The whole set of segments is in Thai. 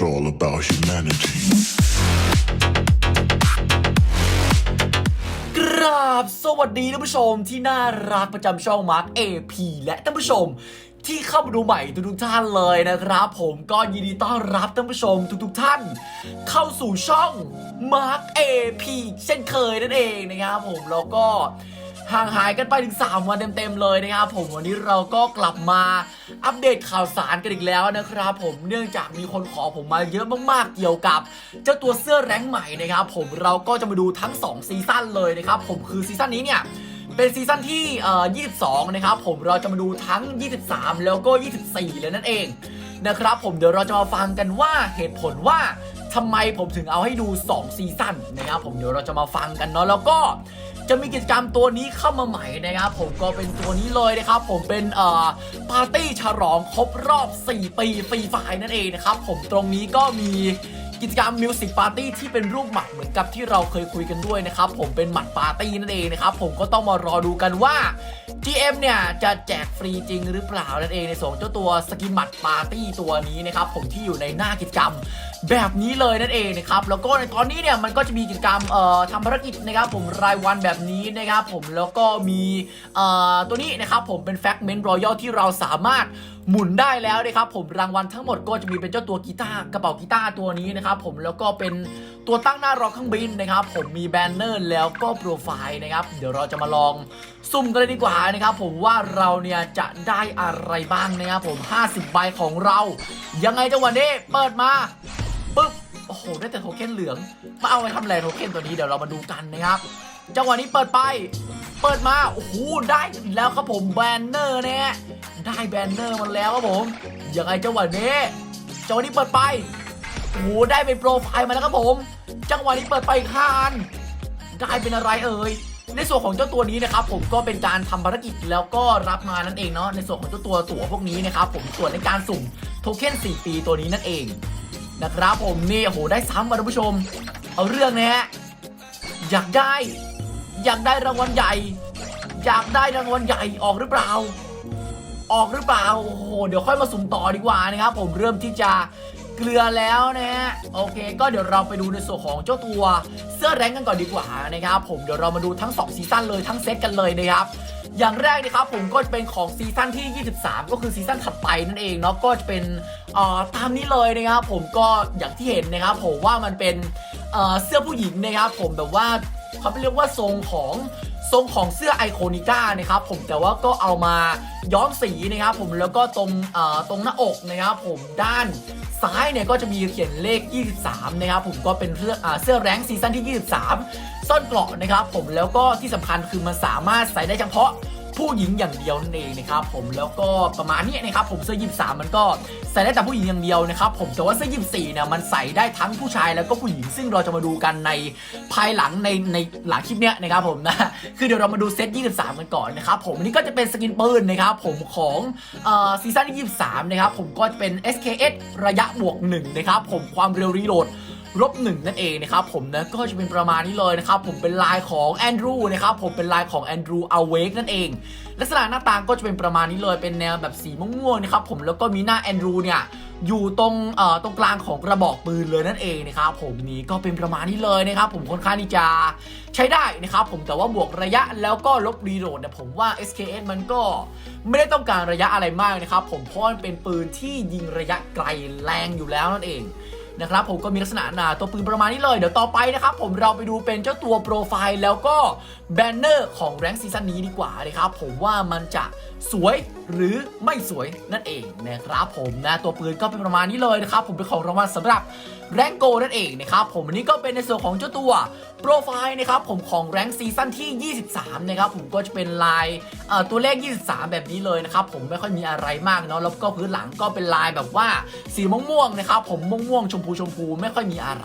It's all about humanity. กราบสวัสดีท่านผู้ชมที่น่ารักประจำช่องมาร์ค AP และท่านผู้ชมที่เข้ามาดูใหม่ทุกๆท่านเลยนะครับ ผมก็ยินดีต้อนรับท่านผู้ชมทุกๆท่าน เข้าสู่ช่องมาร์ค AP เช่นเคยนั่นเองนะครับผมแล้วก็ ห่างหายกันไปถึง 3 วันเต็มๆเลยนะครับผมวันนี้เราก็กลับมาอัปเดตข่าวสารกันอีกแล้วนะครับผมเนื่องจากมีคนขอผมมาเยอะมากๆเกี่ยวกับเจ้าตัวเสื้อแรงใหม่นะครับผมเราก็จะมาดูทั้ง 2 ซีซั่นเลยนะครับผมคือซีซั่นนี้เนี่ยเป็นซีซั่นที่เอ่อ22 นะครับผมเราจะมาดูทั้ง 23 แล้วก็ 24 เลยนั่นเองนะครับผมเดี๋ยวเราจะมาฟังกันว่าเหตุผลว่าทำไมผมถึงเอาให้ดู 2 ซีซั่นนะครับผมเดี๋ยวเราจะมาฟังกันเนาะแล้วก็ จะมีกิจกรรมตัวนี้เข้ามาใหม่นะครับผมก็เป็นตัวนี้เลยนะครับผมเป็นเอ่อปาร์ตี้ฉลองครบรอบ 4 ปีฟรีไฟนั่นเองนะครับผมตรงนี้ก็มีกิจกรรมมิวสิกปาร์ตี้ที่เป็นรูปหมัดเหมือนกับที่เราเคยคุยกันด้วยนะครับผมเป็นหมัดปาร์ตี้นั่นเองนะครับผมก็ต้องมารอดูกันว่า GM เนี่ยจะแจกฟรีจริงหรือเปล่านั่นเองในส่วนของเจ้าตัวสกินหมัดปาร์ตี้ตัวนี้นะครับผมที่อยู่ในหน้ากิจกรรม แบบนี้เลยนั่นเองนะครับแล้วก็ในตอนนี้เนี่ยมันก็จะมีกิจกรรมเอ่อทำภารกิจนะครับผมรายวันแบบนี้นะครับผมแล้วก็มีเอ่อตัวนี้นะครับผมเป็นแฟกเมนต์รอยัลที่เราสามารถหมุนได้แล้วนะครับผมรางวัลทั้งหมดก็จะมีเป็นเจ้าตัวกีตาร์กระเป๋ากีตาร์ตัวนี้นะครับผมแล้วก็เป็นตัวตั้งหน้ารองเครื่องบินนะครับผมมีแบนเนอร์แล้วก็โปรไฟล์นะครับเดี๋ยวเราจะมาลองซุ่มกันเลยดีกว่านะครับผมว่าเราเนี่ยจะได้อะไรบ้างนะครับผม 50 ใบของเรา ยังไงจังหวะนี้เปิดมา ปึ๊บโอ้โหได้แต่โทเค็นเหลือง มาเอาไปทำอะไรโทเค็นตัวนี้เดี๋ยวเรามาดูกันนะครับจังหวะนี้เปิดไป เปิดมา โอ้โห ได้แล้วครับผมแบนเนอร์เนี่ยได้แบนเนอร์มาแล้วครับผมยังไงจังหวะนี้จังหวะนี้เปิดไป โอ้โห ได้เป็นโปรไฟล์มาแล้วครับผม จังหวะนี้เปิดไปอีกห้าอันได้เป็นอะไรเอ่ย ในส่วนของเจ้าตัวนี้นะครับผมก็เป็นการทำภารกิจแล้วก็รับมานั่นเองเนาะ ในส่วนของเจ้าตัวตั๋วพวกนี้นะครับผม ส่วนในการสุ่มโทเค็น4ปีตัวนี้นั่นเอง นะครับผมนี่โอ้โหได้ซ้ำมาท่านผู้ชม เอาเรื่องนะฮะอยากได้ อยากได้รางวัลใหญ่ อยากได้รางวัลใหญ่ออกหรือเปล่า ออกหรือเปล่าโอ้โหเดี๋ยวค่อยมาสุ่มต่อดีกว่านะครับ ผมเริ่มที่จะเกลือแล้วนะฮะโอเค ก็เดี๋ยวเราไปดูในส่วนของเจ้าตัวเสื้อแรงกันก่อนดีกว่านะครับ ผมเดี๋ยวเรามาดูทั้ง2ซีซั่นเลยทั้งเซตกันเลยนะครับ อย่างแรกนะครับผมก็จะเป็นของซีซั่นที่ 23 ก็คือซีซั่นถัดไปนั่นเองเนาะก็จะเป็นตามนี้เลยนะครับผมก็อย่างที่เห็นนะครับผมว่ามันเป็นเสื้อผู้หญิงนะครับผมแบบว่าเขาเรียกว่าทรงของทรงของเสื้อไอโคนิก้านะครับผมแต่ว่าก็เอามาย้อมสีนะครับผมแล้วก็ตรงตรงหน้าอกนะครับผมด้านซ้ายเนี่ยก็จะมีเขียนเลข 23 นะครับผมก็เป็นเสื้อเสื้อแรงซีซั่นที่ 23 ซ่อนเกราะนะครับ ผมแล้วก็ที่สำคัญคือมันสามารถใส่ได้เฉพาะผู้หญิงอย่างเดียวนั่นเองนะครับผมแล้วก็ประมาณนี้นะครับผมเสื้อยิบสามมันก็ใส่ได้แต่ผู้หญิงอย่างเดียวนะครับผมแต่ว่าเสื้อยิบสี่เนี่ยมันใส่ได้ทั้งผู้ชายแล้วก็ผู้หญิงซึ่งเราจะมาดูกันในภายหลังในในหลังคลิปเนี้ยนะครับผมนะคือเดี๋ยวเรามาดูเซต23กันก่อนนะครับผมอันนี้ก็จะเป็นสกินปืนนะครับผมของเอ่อซีซั่นที่23นะครับผมก็จะเป็น SKS ระยะบวก1นะครับผมความเร็วรีโหลด ลบหนึ่งนั่นเองนะครับผมนะก็จะเป็นประมาณนี้เลยนะครับผมเป็นลายของแอนดรูนะครับผมเป็นลายของแอนดรูอเวกนั่นเองลักษณะหน้าตาก็จะเป็นประมาณนี้เลยเป็นแนวแบบสีม่วงๆนะครับผมแล้วก็มีหน้าแอนดรูเนี่ยอยู่ตรงเอ่อตรงกลางของกระบอกปืนเลยนั่นเองนะครับผมนี้ก็เป็นประมาณนี้เลยนะครับผมค่อนข้างที่จะใช้ได้นะครับผมแต่ว่าบวกระยะแล้วก็ลบรีโหลดเนี่ยผมว่า SKS มันก็ไม่ได้ต้องการระยะอะไรมากนะครับผมเพราะมันเป็นปืนที่ยิงระยะไกลแรงอยู่แล้วนั่นเอง นะครับผมก็มีลักษณะหนาตัวปืนประมาณนี้เลย เดี๋ยวต่อไปนะครับผมเราไปดูเป็นเจ้าตัวโปรไฟล์แล้วก็แบนเนอร์ของแรงซีซั่นนี้ดีกว่านะครับผมว่ามันจะสวยหรือไม่สวยนั่นเองนะครับผมนะตัวปืนก็เป็นประมาณนี้เลยนะครับผมเป็นของรางวัลสำหรับแรงโกนั่นเองนะครับผมอันนี้ก็เป็นในส่วนของเจ้าตัวโปรไฟล์นะครับผมของแรงซีซั่นที่ 23 นะครับผมก็จะเป็นลายตัวเลข 23 แบบนี้เลยนะครับผมไม่ค่อยมีอะไรมากเนาะแล้วก็พื้นหลังก็เป็นลายแบบว่าสีม่วงๆนะครับผมม่วงๆชมพูชมพูไม่ค่อยมีอะไร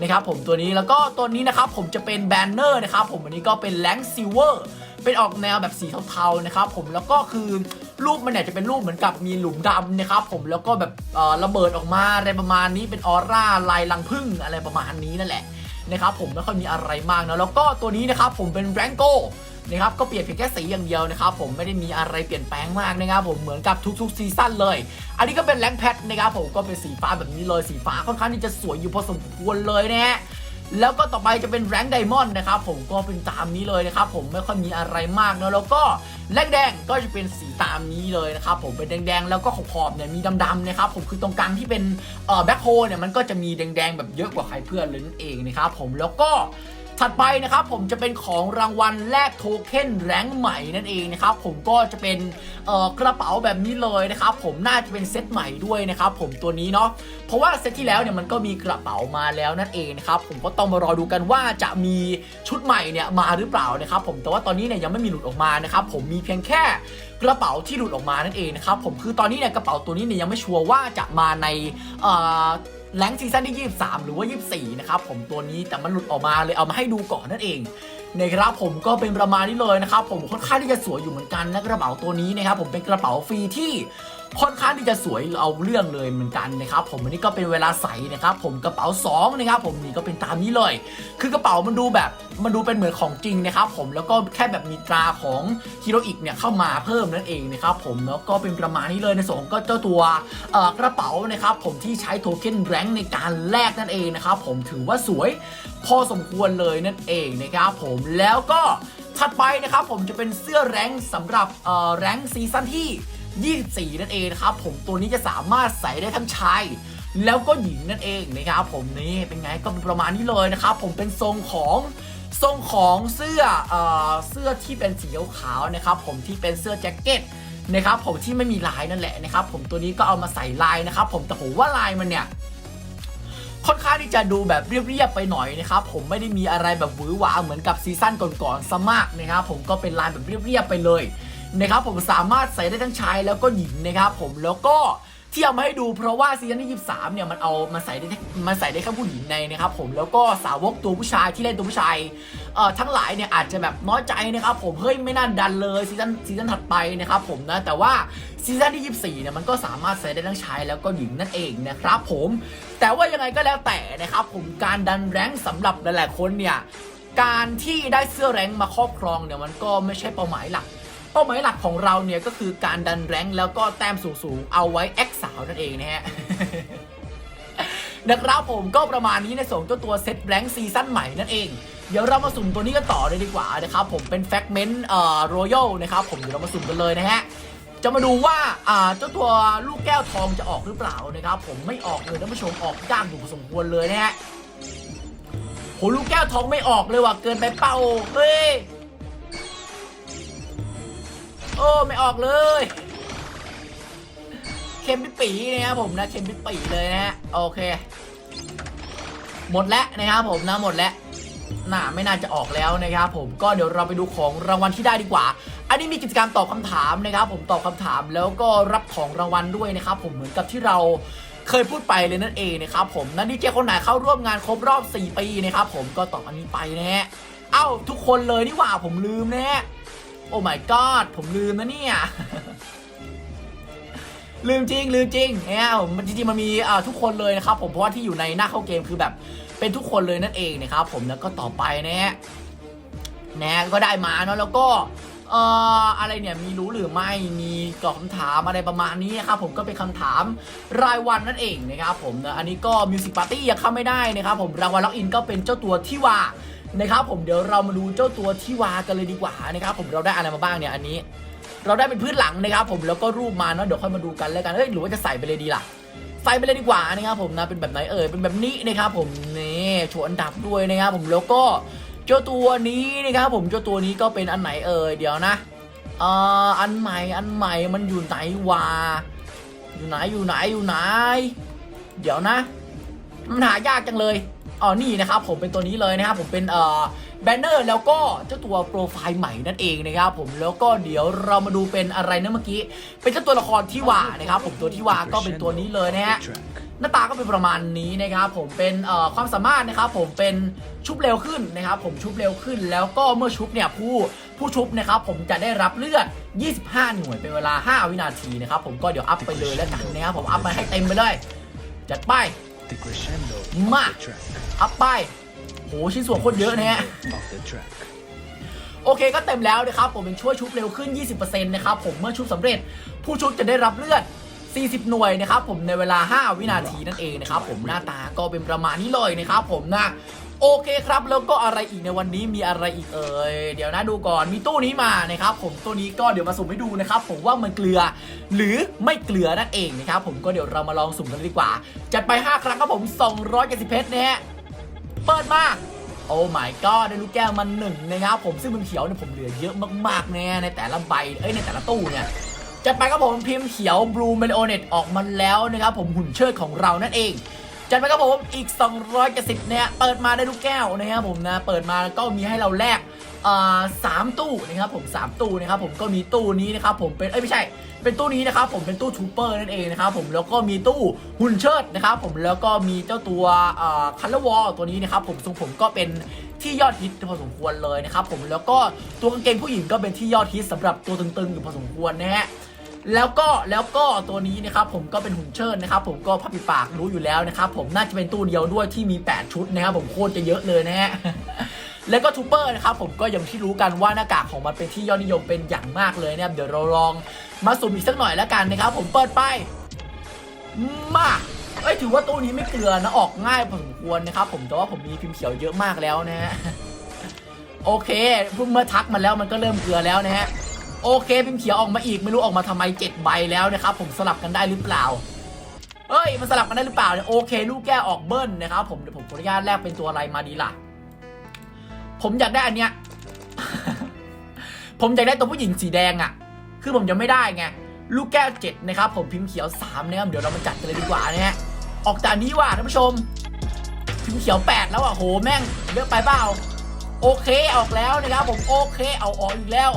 นะครับผมตัวนี้แล้วก็ตัวนี้นะครับผมจะเป็นแบนเนอร์นะครับผมอันนี้ก็เป็นแลงซิลเวอร์เป็นออกแนวแบบสีเทาๆนะครับผมแล้วก็คือรูปมันเนี่ยจะเป็นรูปเหมือนกับมีหลุมดำนะครับผมแล้วก็แบบระเบิดออกมาอะไรประมาณนี้เป็นออร่าลายลังพึ่งอะไรประมาณนี้นั่นแหละ นะครับผมไม่ค่อยมีอะไรมากนะแล้วก็ตัวนี้นะครับผมเป็นแรงโกนะครับก็เปลี่ยนเพียงแค่สีอย่างเดียวนะครับผมไม่ได้มีอะไรเปลี่ยนแปลงมากนะครับผมเหมือนกับทุกๆซีซั่นเลย อันนี้ก็เป็นแรงแพทนะครับผมก็เป็นสีฟ้าแบบนี้เลยสีฟ้าค่อนข้างที่จะสวยอยู่พอสมควรเลยนะฮะ แล้วก็ต่อไปจะเป็นแรงไดมอนด์นะครับผมก็เป็นตามนี้เลยนะครับผมไม่ค่อยมีอะไรมากเนาะแล้วก็แรงแดงก็จะเป็นสีตามนี้เลยนะครับผมเป็นแดงๆแล้วก็ขอบๆเนี่ยมีดำๆนะครับผมคือตรงกลางที่เป็นเอ่อแบ็คโฮเนี่ยมันก็จะมีแดงๆแบบเยอะกว่าใครเพื่อนเลยนั่นเองนะครับผมแล้วก็ ถัดไปนะครับผมจะเป็นของรางวัลแลกโทเค็นแรงใหม่นั่นเองนะครับผมก็จะเป็นกระเป๋าแบบนี้เลยนะครับผมน่าจะเป็นเซตใหม่ด้วยนะครับผมตัวนี้เนาะเพราะว่าเซตที่แล้วเนี่ยมันก็มีกระเป๋ามาแล้วนั่นเองนะครับผมก็ต้องมารอดูกันว่าจะมีชุดใหม่เนี่ยมาหรือเปล่านะครับผมแต่ว่าตอนนี้เนี่ยยังไม่มีหลุดออกมานะครับผมมีเพียงแค่กระเป๋าที่หลุดออกมานั่นเองนะครับผมคือตอนนี้เนี่ยกระเป๋าตัวนี้เนี่ยยังไม่ชัวร์ว่าจะมาใน เอ่อแรงซีซั่นที่ 23 หรือว่า 24 นะครับผมตัวนี้แต่มันหลุดออกมาเลยเอามาให้ดูก่อนนั่นเองนะครับผมก็เป็นประมาณนี้เลยนะครับผมค่อนข้างที่จะสวยอยู่เหมือนกันนะกระเป๋าตัวนี้นะครับผมเป็นกระเป๋าฟรีที่ ค่อนข้างที่จะสวยเอาเรื่องเลยเหมือนกันนะครับผมอันนี้ก็เป็นเวลาใส่นะครับผมกระเป๋า2นะครับผมนี่ก็เป็นตามนี้เลย คือกระเป๋ามันดูแบบมันดูเป็นเหมือนของจริงนะครับผมแล้วก็แค่แบบมีตราของฮีโรอิกเนี่ยเข้ามาเพิ่มนั่นเองนะครับผมแล้วก็เป็นประมาณนี้เลยในส่วนของก็เจ้าตัวกระเป๋านะครับผมที่ใช้โทเค็นแรงในการแลกนั่นเองนะครับผมถือว่าสวยพอสมควรเลยนั่นเองนะครับผมแล้วก็ถัดไปนะครับผมจะเป็นเสื้อแรงสำหรับแรงซีซั่นที่ 24 นั่นเองนะครับผมตัวนี้จะสามารถใส่ได้ทั้งชายแล้วก็หญิงนั่นเองนะครับผมนี่เป็นไงก็ประมาณนี้เลยนะครับผมเป็นทรงของทรงของเสื้อเอ่อเสื้อที่เป็นสีขาวนะครับผมที่เป็นเสื้อแจ็คเก็ตนะครับผมที่ไม่มีลายนั่นแหละนะครับผมตัวนี้ก็เอามาใส่ลายนะครับผมแต่ผมว่าลายมันเนี่ยค่อนข้างที่จะดูแบบเรียบๆไปหน่อยนะครับผมไม่ได้มีอะไรแบบหวือหวาเหมือนกับซีซั่นก่อนๆซะมากนะครับผมก็เป็นลายแบบเรียบๆไปเลย นะครับผมสามารถใส่ได้ทั้งชายแล้วก็หญิงนะครับผมแล้วก็ที่เอามาให้ดูเพราะว่าซีซั่นที่ 23 เนี่ยมันเอามาใส่ได้มันใส่ได้แค่ผู้หญิงในนะครับผมแล้วก็สาวกตัวผู้ชายที่เล่นตัวผู้ชายเอ่อทั้งหลายเนี่ยอาจจะแบบน้อยใจนะครับผมเฮ้ยไม่น่าดันเลยซีซั่นซีซั่นถัดไปนะครับผมนะแต่ว่าซีซั่นที่ 24 เนี่ยมันก็สามารถใส่ได้ทั้งชายแล้วก็หญิงนั่นเองนะครับผมแต่ว่ายังไงก็แล้วแต่นะครับผมการดันแรงค์สำหรับหลายๆคนเนี่ยการที่ได้เสื้อแรงมาครอบครองเนี่ยมันก็ไม่ใช่เป้าหมายหลัก เป้าหมายหลักของเราเนี่ยก็คือการดันแรงแล้วก็แต้มสูงๆเอาไว้แอคสาวนั่นเองนะฮะนะครับผมก็ประมาณนี้ในส่วนเจ้าตัวเซตแรงค์ซีซั่นใหม่นั่นเอง เดี๋ยวเรามาสุ่มตัวนี้กันต่อเลยดีกว่านะครับผมเป็นแฟกเมนต์เอ่อรอยัลนะครับผมเดี๋ยวเรามาสุ่มกันเลยนะฮะจะมาดูว่าอ่าเจ้าตัวลูกแก้วทองจะออกหรือเปล่านะครับผมไม่ออกเลยท่านผู้ชมออกยากอยู่พอสมควรเลยนะฮะโหลูกแก้วทองไม่ออกเลยว่ะเกินไปเป้าเฮ้ย โอ้ไม่ออกเลยเค็มปิปีนะครับผมนะเค็มปิปีเลยนะฮะโอเค หมดแล้วนะครับผมนะหมดแล้วหน่าไม่น่าจะออกแล้วนะครับผมก็เดี๋ยวเราไปดูของรางวัลที่ได้ดีกว่า อันนี้มีกิจกรรมตอบคำถามนะครับผมตอบคำถามแล้วก็รับของรางวัลด้วยนะครับผมเหมือนกับที่เราเคยพูดไปเลยนั่นเองนะครับผมนั่นดีเจคนไหนเข้าร่วมงานครบรอบ 4 ปีนะครับผมก็ตอบอันนี้ไปนะฮะเอ้าทุกคนเลยนี่หว่าผมลืมนะฮะ โอ้ my god ผมลืมนะเนี่ย ลืมจริงลืมจริงเนี่ยผมจริงๆมันมีอ่าทุกคนเลยนะครับผมเพราะว่าที่อยู่ในหน้าเข้าเกมคือแบบเป็นทุกคนเลยนั่นเองนะครับผมแล้วก็ต่อไปนะฮะนะก็ได้มาเนาะแล้วก็เอ่ออะไรเนี่ยมีรู้หรือไม่มีตอบคำถามอะไรประมาณนี้นะครับผมก็เป็นคำถามรายวันนั่นเองนะครับผมนะอันนี้ก็มิวสิกปาร์ตี้ยังเข้าไม่ได้นะครับผมรางวัลล็อกอินก็เป็นเจ้าตัวที่ว่า นะครับผมเดี๋ยวเรามาดูเจ้าตัวที่วากันเลยดีกว่านะครับผมเราได้อะไรมาบ้างเนี่ยอันนี้ เราได้เป็นพื้นหลังนะครับผมแล้วก็รูปมาเนาะเดี๋ยวค่อยมาดูกันแล้วกันเอ้ยหรือว่าจะใส่ไปเลยดีล่ะใส่ไปเลยดีกว่านะครับผมนะเป็นแบบไหนเอ่ยเป็นแบบนี้นะครับผมนี่โชว์อันดับด้วยนะครับผมแล้วก็เจ้าตัวนี้นะครับผมเจ้าตัวนี้ก็เป็นอันไหนเอ่ยเดี๋ยวนะเอ่ออันใหม่อันใหม่มันอยู่ไหนวะอยู่ไหนอยู่ไหนอยู่ไหน เดี๋ยวนะมันหายากจังเลย อ๋อนี่นะครับผมเป็นตัวนี้เลยนะครับผมเป็นเอ่อแบนเนอร์แล้วก็เจ้าตัวโปรไฟล์ใหม่นั่นเองนะครับผมแล้วก็เดี๋ยวเรามาดูเป็นอะไรนะเมื่อกี้ เป็นเจ้าตัวละครที่ว่านะครับผมตัวที่ว่าก็เป็นตัวนี้เลยนะฮะหน้าตาก็เป็นประมาณนี้นะครับผมเป็นเอ่อความสามารถนะครับผมเป็นชุบเร็วขึ้นนะครับผมชุบเร็วขึ้น แล้วก็เมื่อชุบเนี่ยผู้ผู้ชุบนะครับผมจะได้รับเลือด 25 หน่วยเป็นเวลา 5 วินาทีนะครับผมก็เดี๋ยวอัพไปเลยแล้วกันนะครับผมอัพมาให้เต็มไปเลย จัดไป The crescendo Ma. of the track. อัพไป โห ชิ้นส่วนโคตรเยอะนะฮะ Of the track. โอเคก็เต็มแล้วนะครับ ผมเป็นช่วยชุบเร็วขึ้น 20%นะครับผมเมื่อชุบสำเร็จ ผู้ชุบจะได้รับเลือด 40 หน่วยนะครับผมในเวลา 5 วินาทีนั่นเองนะครับผมหน้าตาก็เป็นประมาณนี้เลยนะครับผมนะ โอเคครับ แล้วก็อะไรอีกในวันนี้มีอะไรอีกเอ่ยเดี๋ยวนะดูก่อนมีตู้นี้มานะครับ ผมตู้นี้ก็เดี๋ยวมาสุ่มให้ดูนะครับ ผมว่ามันเกลือ หรือไม่เกลือนั่นเองนะครับผมก็เดี๋ยวเรามาลองสุ่มกันเลยดีกว่า จัดไป 5 ครั้งครับผม270เพชรนะฮะเปิดมาโอ้ my god ได้ลูกแก้วมาหนึ่งนะครับผมซึ่งมันเขียวเนี่ยผมเหลือเยอะมากๆแน่ในแต่ละใบเอ้ยในแต่ละตู้เนี่ยจัดไปครับผมพิมพ์เขียวบลูเมลโอเนตออกมาแล้วนะครับผมหุ่นเชิดของเรานั่นเอง จัดไปครับผมอีก 270เนี่ยเปิดมาได้ลูกแก้วนะครับผมนะเปิดมาก็มีให้เราแลกอ่าสามตู้นะครับผมสามตู้นะครับผมก็มีตู้นี้นะครับผมเป็นเอ้ยไม่ใช่ เป็นตู้นี้นะครับผมเป็นตู้ทูเปอร์นั่นเองนะครับผมแล้วก็มีตู้หุ่นเชิดนะครับผมแล้วก็มีเจ้าตัวคัลเลอร์วอลตัวนี้นะครับผมทรงผมก็เป็นที่ยอดฮิตพอสมควรเลยนะครับผมแล้วก็ตัวกางเกงผู้หญิงก็เป็นที่ยอดฮิตสำหรับตัวตึงๆอยู่พอสมควรนะฮะ แล้วก็แล้วก็ตัวนี้นะครับผมก็เป็นหุ่นเชิดนะครับผมก็พับปิดปากรู้อยู่แล้วนะครับผมน่าจะเป็นตู้เดียวด้วยที่มี 8 ชุดนะครับผมโคตรจะเยอะเลยนะฮะแล้วก็ทูเปอร์นะครับผมก็อย่างที่รู้กันว่าหน้ากากของมันเป็นที่ยอดนิยมเป็นอย่างมากเลยนะครับเดี๋ยวเราลองมาสุ่มอีกสักหน่อยแล้วกันนะครับผมเปิดไปมาเอ้ยถือว่าตู้นี้ไม่เกลือนะออกง่ายพอสมควรนะครับผมแต่ว่าผมมีพิมพ์เขียวเยอะมากแล้วนะฮะโอเคเพิ่งเมื่อทักมาแล้วมันก็เริ่มเกลือแล้วนะฮะ โอเคพิมพ์เขียวออกมาอีกไม่รู้ออกมาทำไม7ใบแล้วนะครับผมสลับกันได้หรือเปล่าเอ้ยมันสลับกันได้หรือเปล่าเนี่ยโอเค ลูกแก้วออกเบิ้ลนะครับผมเดี๋ยวผมขออนุญาตแลกเป็นตัวอะไรมาดีล่ะ ผมอยากได้อันเนี้ยผมอยากได้ตัวผู้หญิงสีแดงอะ่ะ คือผมยังไม่ได้ไงลูกแก้วเจ็ดนะครับผมพิมพ์เขียวสามนะครับเดี๋ยวเรามาจัดกันเลยดีกว่านะฮะออกจากนี้ว่ะท่านผู้ชม พิมพ์เขียวแปดแล้วอะโหแม่งเยอะไปเปล่าโอเคออกแล้วนะครับผมโอเคเอาออกอีกแล้ว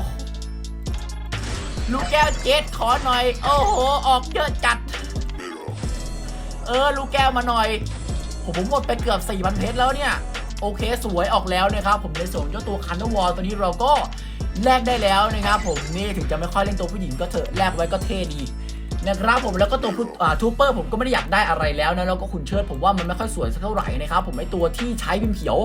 ลูกแก้วเจ็ดขอหน่อย โอ้โห ออกเยอะจัด เออ ลูกแก้วมาหน่อย ผมผมหมดไปเกือบ4 0 0 0เพชรแล้วเนี่ย โอเคสวยออกแล้วนะครับ ผมในส่วนเจ้าตัวคันเดอร์วอลตัวนี้เราก็แลกได้แล้วนะครับผมนี่ถึงจะไม่ค่อยเล่นตัวผู้หญิงก็เถอะแลกไว้ก็เท่ดีนะครับผมแล้วก็ตัวผู้อ่าทูเปอร์ผมก็ไม่ได้อยากได้อะไรแล้วนะแล้วก็ขุนเชิดผมว่ามันไม่ค่อยสวยสักเท่าไหร่นะครับผมไอตัวที่ใช้พิมพ์เขียว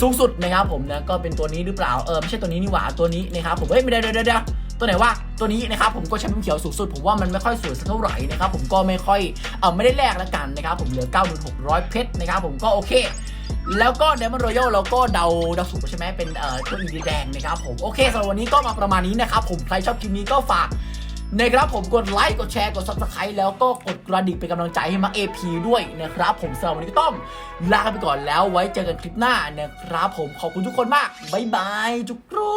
สูงสุดนะครับผมนะก็เป็นตัวนี้หรือเปล่าเออไม่ใช่ตัวนี้นี่หว่าตัวนี้นะครับผมเฮ้ยไม่ได้เดี๋ยวเดี๋ยว ตัวไหนวะตัวนี้นะครับผมก็ใช้พิมพ์เขียวสูงสุดผมว่ามันไม่ค่อยสวยสักเท่าไหร่นะครับผมก็ไม่ค่อยเออไม่ได้แลกแล้วกันนะครับผมเหลือ 9,600 เพชรนะครับผมก็โอเคแล้วก็เดมอนรอยัลเราก็เดาเดาสูงใช่ไหมเป็นเอ่อตัวอีดีแดงนะครับผมโอเคสำหรับวันนี้ก็มาประมาณนี้นะครับผมใครชอบคลิปนี้ก็ฝากนะครับผมกดไลค์กดแชร์กด subscribe แล้วก็กดกระดิ่งเป็นกำลังใจให้มา AP ด้วยนะครับผมสำหรับวันนี้ก็ต้องลาไปก่อนแล้วไว้เจอกันคลิปหน้านะครับผมขอบคุณทุกคนมาก บ๊ายบายจุกรู